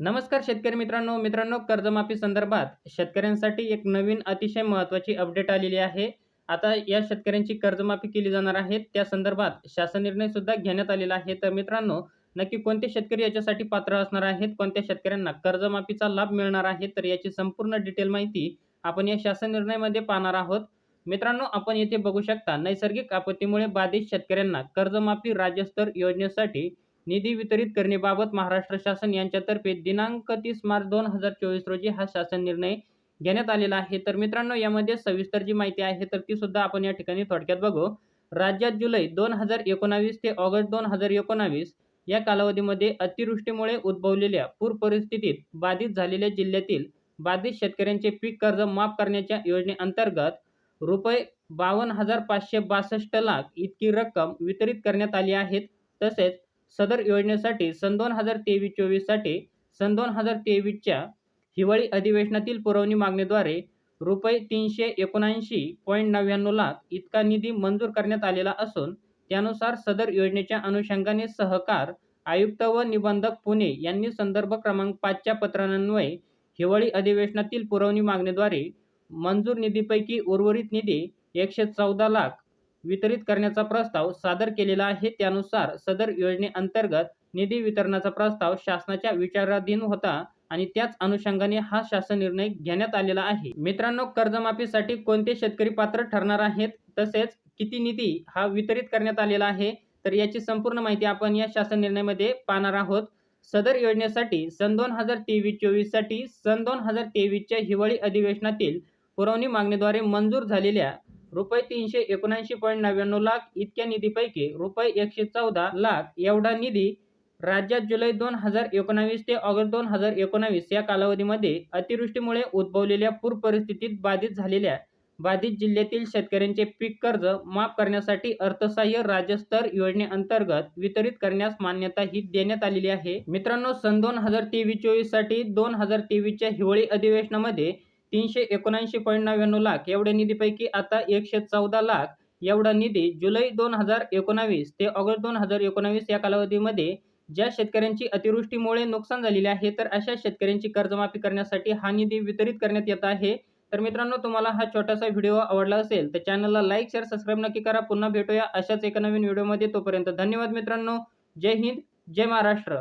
नमस्कार शेतकरी मित्रांनो. मित्रांनो कर्जमाफी संदर्भात शेतकऱ्यांसाठी एक नवीन अतिशय महत्त्वाची अपडेट आलेली आहे. आता या शेतकऱ्यांची कर्जमाफी केली जाणार आहे. त्या संदर्भात शासन निर्णय सुद्धा घेण्यात आलेला आहे. तर मित्रांनो नक्की कोणते शेतकरी याच्यासाठी पात्र असणार आहेत? कोणत्या शेतकऱ्यांना कर्जमाफीचा लाभ मिळणार आहे? तर याची संपूर्ण डिटेल माहिती आपण या शासन निर्णयामध्ये पाहणार आहोत. मित्रांनो आपण येथे बघू शकता नैसर्गिक आपत्तीमुळे बाधित शेतकऱ्यांना कर्जमाफी राज्यस्तर योजनेसाठी निधी वितरित करण्याबाबत महाराष्ट्र शासन यांच्यातर्फे दिनांक तीस मार्च दोन हजार चोवीस रोजी हा शासन निर्णय घेण्यात आलेला आहे. तर मित्रांनो यामध्ये सविस्तर जी माहिती आहे तर ती सुद्धा आपण या ठिकाणी थोडक्यात बघू. राज्यात जुलै दोन हजार एकोणावीस ते ऑगस्ट दोन हजार एकोणावीस या कालावधीमध्ये अतिवृष्टीमुळे उद्भवलेल्या पूर परिस्थितीत बाधित झालेल्या जिल्ह्यातील बाधित शेतकऱ्यांचे पीक कर्ज माफ करण्याच्या योजनेअंतर्गत रुपये बावन्न हजार पाचशे बासष्ट लाख इतकी रक्कम वितरित करण्यात आली आहे. तसेच सदर योजनेसाठी सन दोन हजार तेवीस चोवीससाठी सन दोन हजार तेवीसच्या हिवाळी अधिवेशनातील पुरवणी मागणीद्वारे रुपये तीनशे एकोणऐंशी पॉईंट नव्याण्णव लाख इतका निधी मंजूर करण्यात आलेला असून त्यानुसार सदर योजनेच्या अनुषंगाने सहकार आयुक्त व निबंधक पुणे यांनी संदर्भ क्रमांक पाचच्या पत्रान्वये हिवाळी अधिवेशनातील पुरवणी मागणीद्वारे मंजूर निधीपैकी उर्वरित निधी एकशे चौदा लाख वितरित करण्याचा प्रस्ताव सादर केलेला आहे. त्यानुसार सदर योजनेअंतर्गत निधी वितरणाचा प्रस्ताव शासनाच्या विचाराधीन होता आणि त्याच अनुषंगाने हा शासन निर्णय घेण्यात आलेला आहे. मित्रांनो कर्जमाफीसाठी कोणते शेतकरी पात्र ठरणार आहेत? तसेच किती निधी हा वितरित करण्यात आलेला आहे? तर याची संपूर्ण माहिती आपण या शासन निर्णयामध्ये पाहणार आहोत. सदर योजनेसाठी सन दोन हजार तेवीस चोवीससाठी सन दोन हजार तेवीसच्या हिवाळी अधिवेशनातील पुरवणी मागणीद्वारे मंजूर झालेल्या रुपये तीनशे एकोणऐंशी पॉईंट नव्याण्णव लाख इतक्या निधीपैकी रुपये एकशे चौदा लाख एवढा निधी राज्यात जुलै दोन हजार एकोणावीस ते ऑगस्ट दोन हजार एकोणावीस या कालावधीमध्ये अतिवृष्टीमुळे उद्भवलेल्या पूर परिस्थितीत बाधित झालेल्या बाधित जिल्ह्यातील शेतकऱ्यांचे पीक कर्ज माफ करण्यासाठी अर्थसहाय्य राज्यस्तर योजनेअंतर्गत वितरित करण्यास मान्यता ही देण्यात आलेली आहे. मित्रांनो सन दोन हजार तेवीस चोवीससाठी दोन हजार तेवीसच्या हिवाळी अधिवेशनामध्ये तीनशे एकोणऐंशी पॉईंट नव्याण्णव लाख एवढ्या निधीपैकी आता एकशे चौदा लाख एवढा निधी जुलै दोन हजार एकोणावीस ते ऑगस्ट दोन हजार एकोणावीस या कालावधीमध्ये ज्या शेतकऱ्यांची अतिवृष्टीमुळे नुकसान झालेले आहे तर अशा शेतकऱ्यांची कर्जमाफी करण्यासाठी हा निधी वितरित करण्यात येत आहे. तर मित्रांनो तुम्हाला हा छोटासा व्हिडिओ आवडला असेल तर चॅनलला लाईक शेअर सबस्क्राईब नक्की करा. पुन्हा भेटूया अशाच एका नवीन व्हिडिओमध्ये. तोपर्यंत धन्यवाद मित्रांनो. जय हिंद जय महाराष्ट्र.